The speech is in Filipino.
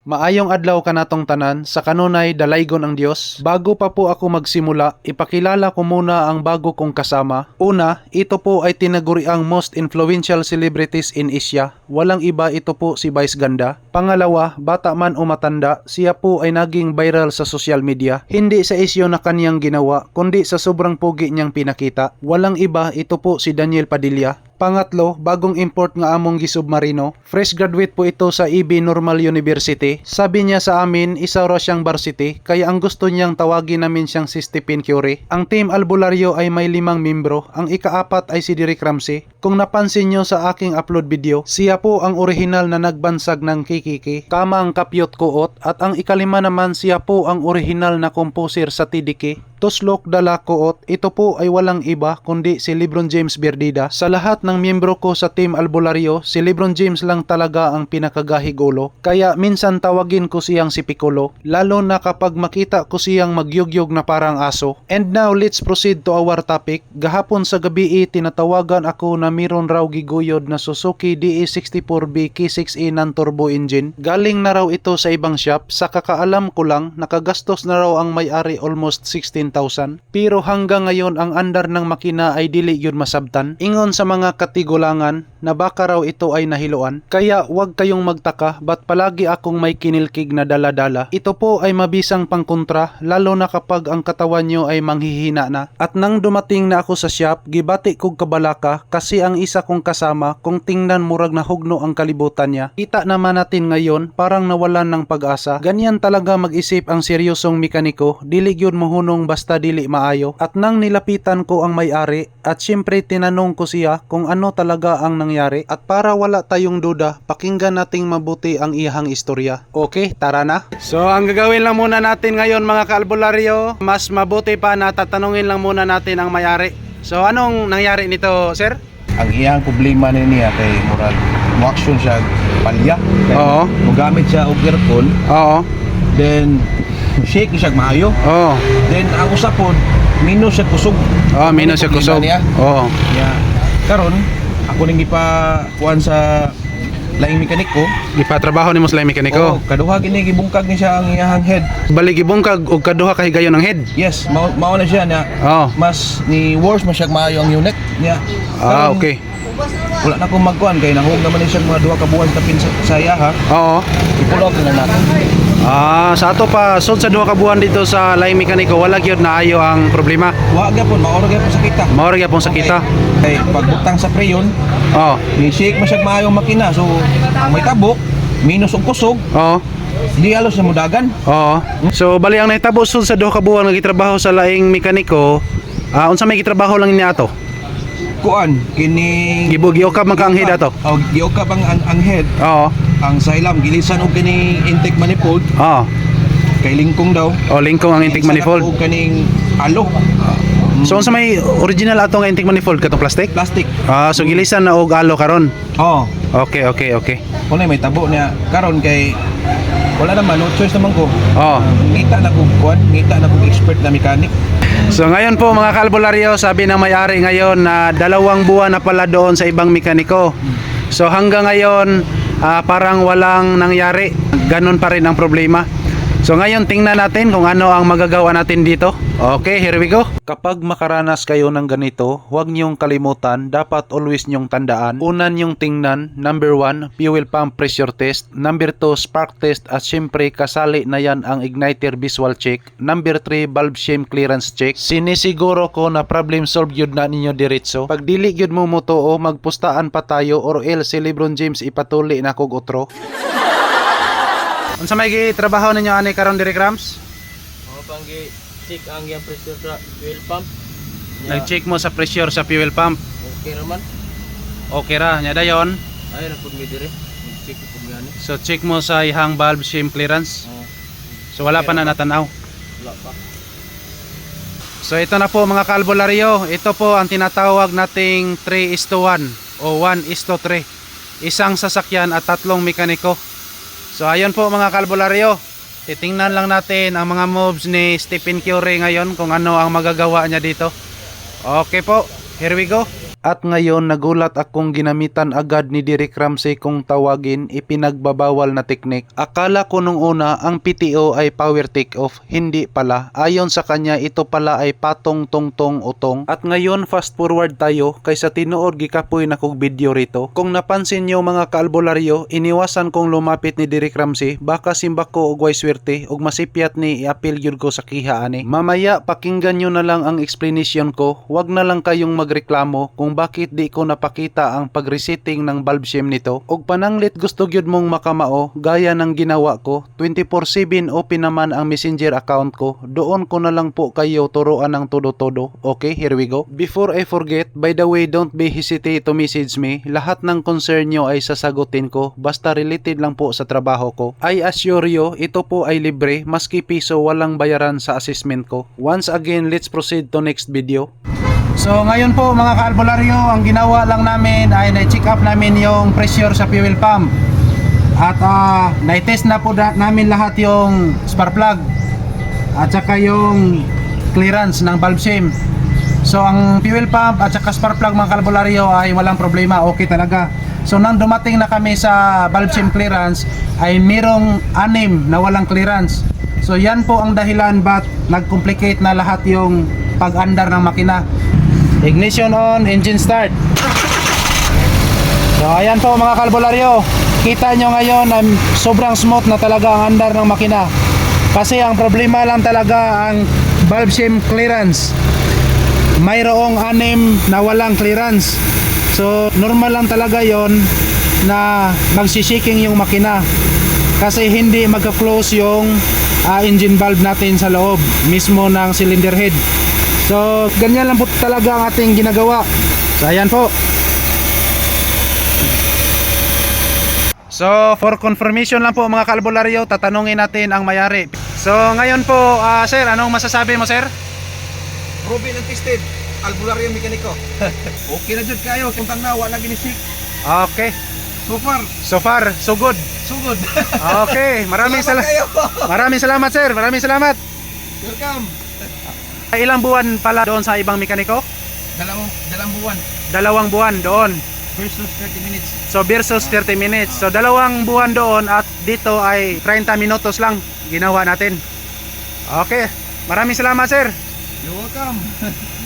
Maayong adlaw kanatong tanan, sa kanunay dalaygon ang Dios. Bago pa po ako magsimula, ipakilala ko muna ang bago kong kasama. Una, ito po ay tinaguriang most influential celebrities in Asia. Walang iba ito po si Vice Ganda. Pangalawa, bata man o matanda, siya po ay naging viral sa social media. Hindi sa isyo na kanyang ginawa, kundi sa sobrang pogi niyang pinakita. Walang iba, ito po si Daniel Padilla. Pangatlo, bagong import nga among gisubmarino. Fresh graduate po ito sa EB Normal University. Sabi niya sa amin, isa raw siyang varsity, kaya ang gusto niyang tawagin namin siyang si Stephen Curry. Ang team Albularyo ay may limang membro. Ang ikaapat ay si Derek Ramsey. Kung napansin niyo sa aking upload video, siya po ang orihinal na nagbansag ng Kikiki, kama ang Kapyot Kuot, at ang ikalima naman siya po ang orihinal na composer sa TDK. Tuslok Dala Koot, ito po ay walang iba kundi si Lebron James Berdida. Sa lahat ng miyembro ko sa Team Albularyo, si Lebron James lang talaga ang pinakagahigulo. Kaya minsan tawagin ko siyang si Piccolo, lalo na kapag makita ko siyang magyugyog na parang aso. And now, let's proceed to our topic. Gahapon sa gabi tinatawagan ako na miron raw giguyod na Suzuki DE64B K6E non-turbo engine. Galing na raw ito sa ibang shop. Sa kakaalam ko lang, nakagastos na raw ang may-ari almost 16,000. Pero hanggang ngayon ang andar ng makina ay dili yun masabtan. Ingon sa mga katigulangan na baka raw ito ay nahiluan. Kaya wag kayong magtaka ba't palagi akong may kinilkig na daladala. Ito po ay mabisang pangkontra lalo na kapag ang katawan nyo ay manghihina na. At nang dumating na ako sa shop, gibati kog kabalaka kasi ang isa kong kasama kung tingnan murag na hugno ang kalibutan niya. Kita naman natin ngayon parang nawalan ng pag-asa. Ganyan talaga mag-isip ang seryosong mekaniko, dili yun mohunong basta dili maayo. At nang nilapitan ko ang may-ari at syempre tinanong ko siya kung ano talaga ang nangyari at para wala tayong duda, pakinggan nating mabuti ang iyahang istorya. Okay, tara na. So ang gagawin lang muna natin ngayon mga kaalbularyo, mas mabuti pa na tatanungin lang muna natin ang may-ari. So anong nangyari nito, sir? ang iyang problema ni niya kay murag mo action siya palya Oo. mogamit siya og aircon Oo. then shake siya maayo Oo. then ang usa pod minus siya kusog Oh, minus siya Problema kusog. Oo. niya karon ako ning gipa kuan sa laing mekaniko Ipatrabaho ni Muslim mekaniko. Oo, kaduha gini gibungkag ni siya ang iyang head Balik ibungkag og kaduha ka higayon ng head. yes mao, mao na siya na Oo. mas ni worse man siya maayo ang unit niya Ah, okay. wala na akong magkuan kay nahug naman ni siya mga duha ka buwan sa, sa iya ha Oo. ipulo na natin Ah, sa ato pa sud sa duha ka buwan dito sa laing mekaniko wala gyud naayo ang problema. Wa gyapon, maoro gyapon sa kita. Mao ra gyapon sa kita. Kay pagbutang sa preyon, Oo. ni shake mo siya maayong makina. So, ang may tabok, minus og kusog, Oo. di alos sa mudagan. Oo. So bali ang nahitabo sud sa duha ka buwan nga gitrabaho sa laing mekaniko, ah unsa may gitrabaho lang niya ato? Kuan, kini Gibugyo ka man ka ang head ato. Oh, giokap ang, ang, ang head, Oo. ang silam gilisan og kini intake manifold Oo. kay lingkong daw. O lingkong ang intake na manifold. og kaning alo. So unsa may original ato nga intake manifold katong plastic? plastic. Ah, so gilisan na og alo karon. Oh, Okay, okay, okay. kunay may tabo niya karon kay wala naman no choice naman ko. Oo. Ngita na ko kuan, ngita na ko expert na mechanic. So ngayon po mga kalbularyo, sabi ng may-ari ngayon na dalawang buwan na pala doon sa ibang mekaniko. So hanggang ngayon, ah, parang walang nangyari. Ganon pa rin ang problema. So ngayon tingnan natin kung ano ang magagawa natin dito. Okay, here we go. Kapag makaranas kayo ng ganito, huwag niyong kalimutan, dapat always niyong tandaan. Una niyong tingnan, number 1, fuel pump pressure test. Number 2, spark test. At syempre, kasali na yan ang igniter visual check. Number 3, valve shim clearance check. Sinisiguro ko na problem solved yun na ninyo diretso. Pag dili yun mo mo to, magpustaan pa tayo or else si Lebron James ipatuli na kog utro. Unsa may gitrabaho ninyo ani karon diri Krams? Mga panggi check ang yung pressure sa fuel pump. Nya, Nag-check mo sa pressure sa fuel pump. Okay raman. Okay ra, nya dayon. Ay ra pud mi dire. Check pud gani. So check mo sa ihang valve shim clearance. Oh, So wala pa na natanaw. wala pa. So ito na po mga kalbularyo. Ito po ang tinatawag nating 3 is to 1 o 1 is to 3. Isang sasakyan at tatlong mekaniko. So ayun po mga kalbularyo. Titingnan lang natin ang mga moves ni Stephen Curry ngayon kung ano ang magagawa niya dito. Okay po, here we go. At ngayon nagulat akong ginamitan agad ni Derek Ramsey kung tawagin ipinagbabawal na teknik. Akala ko nung una ang PTO ay power take off, hindi pala. Ayon sa kanya ito pala ay patong tong tong utong. At ngayon fast forward tayo kaysa tinuod gikapoy na kog video rito. Kung napansin nyo mga kaalbularyo, iniwasan kong lumapit ni Derek Ramsey baka simba ko og way swerte ug masipyat ni iapil gyud ko sa kiha ani. Mamaya pakinggan nyo na lang ang explanation ko. Wag na lang kayong magreklamo kung bakit di ko napakita ang pag-resetting ng valve shim nito. Og pananglit gusto gyud mong makamao gaya ng ginawa ko. 24/7 open naman ang messenger account ko. Doon ko na lang po kayo turuan ng todo-todo. Okay, here we go. Before I forget, by the way, don't be hesitate to message me. Lahat ng concern nyo ay sasagutin ko basta related lang po sa trabaho ko. I assure you, ito po ay libre maski piso walang bayaran sa assessment ko. Once again, let's proceed to next video. So ngayon po mga kaalbularyo, ang ginawa lang namin ay na-check up namin yung pressure sa fuel pump. At ah, na-test na po da- namin lahat yung spark plug at saka yung clearance ng valve shim. So ang fuel pump at saka spark plug mga kaalbularyo ay walang problema, okay talaga. So nang dumating na kami sa valve shim clearance ay merong anim na walang clearance. So yan po ang dahilan ba't nag-complicate na lahat yung pag-andar ng makina. Ignition on, engine start. So ayan po mga kalbularyo. Kita nyo ngayon na sobrang smooth na talaga ang andar ng makina. Kasi ang problema lang talaga ang valve shim clearance. Mayroong anim na walang clearance. So normal lang talaga yon na magsishaking yung makina. Kasi hindi magka-close yung ah, engine valve natin sa loob mismo ng cylinder head. So, ganyan lang po talaga ang ating ginagawa. So, ayan po. So, for confirmation lang po mga kalbularyo, tatanungin natin ang mayari. So, ngayon po, ah, sir, anong masasabi mo, sir? Ruben and tested. Albularyo mekaniko. okay na jud kayo. Kuntang na, wala ginisik. Okay. So far, So far, so good. sugod. Okay, maraming Salamat kayo. Maraming salamat, sir. Maraming salamat. Welcome. Ilang buwan pala doon sa ibang mekaniko? Dalawang, dalawang buwan Dalawang buwan doon. versus 30 minutes. So versus 30 minutes. So dalawang buwan doon at dito ay 30 minutos lang ginawa natin. Okay. Maraming salamat, sir. You're welcome.